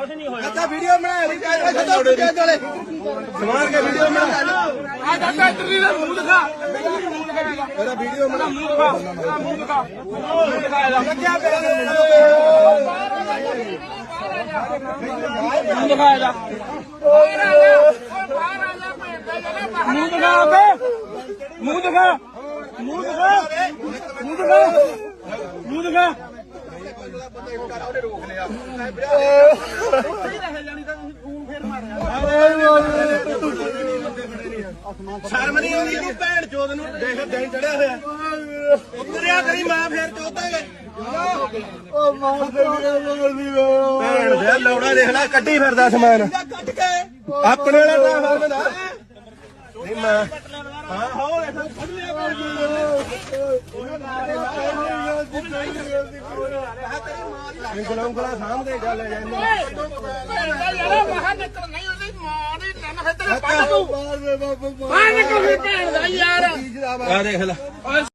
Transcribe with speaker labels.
Speaker 1: ਅੱਛਾ ਵੀਡੀਓ ਬਣਾ ਲਈ ਕੈਮਰਾ ਖਤਮ ਕਿੱਥੇ ਚਲੇ ਸਮਾਰ ਕੇ ਵੀਡੀਓ ਬਣਾ
Speaker 2: ਆ ਕਾਕਾ ਇੱਧਰ ਦੀ ਦਾ ਮੂੰਹ ਦਿਖਾ।
Speaker 1: ਮੇਰਾ ਵੀਡੀਓ ਬਣਾ।
Speaker 2: ਮੂੰਹ ਦਿਖਾ ਮੂੰਹ ਦਿਖਾ। ਮੂੰਹ ਦਿਖਾ
Speaker 1: ਲੱਗਿਆ ਪਿਆ
Speaker 2: ਮੂੰਹ ਦਿਖਾ ਇਹਦਾ। ਮੂੰਹ ਦਿਖਾ ਬੇ ਮੂੰਹ ਦਿਖਾ। ਮੂੰਹ ਦਿਖਾ। ਮੂੰਹ ਦਿਖਾ। ਮੂੰਹ ਦਿਖਾ।
Speaker 1: ਸ਼ਰਮ ਨਹੀਂ ਆਉਂਦੀ ਇਹਨੂੰ ਭੈਣ ਚੋਦ ਨੂੰ ਦੇਖ ਦਿਨ ਚੜਿਆ ਹੋਇਆ ਉਤਰਿਆ ਕਰੀ ਮਾਂ ਫੇਰ ਚੋਦਾਂਗੇ
Speaker 3: ਉਹ ਦੇ
Speaker 1: ਭੈਣ ਦੇ ਲੌੜਾ ਦੇਖ ਲੈ ਕੱਢੀ ਫਿਰਦਾ ਸਮਾਨ। ਕੱਢ ਕੇ ਆਪਣੇ ਵਾਲਾ ਟ੍ਰਾਂਸਫਾਰਮਰ ਦਾ ਨਹੀਂ ਮੈਂ ਹਾਂ ਹੋ ਇਹ ਕੱਢ ਲਿਆ ਇੰਗਲਾਂ ਉਂਗਲਾਂ ਸਾਹਮਣੇ ਗੱਲ ਹੈ ਜਾਂਦੀ
Speaker 2: ਬਾਹਰ ਨਿਕਲ ਨਹੀਂ ਉਹਦੀ ਮਾਂ ਦੀ ਨਨ ਫਿਰ ਤੇਰੇ ਬਾਹਰ ਨਿਕਲ ਭੈਣ ਦਾ ਯਾਰ
Speaker 1: ਆ ਦੇਖ ਲੈ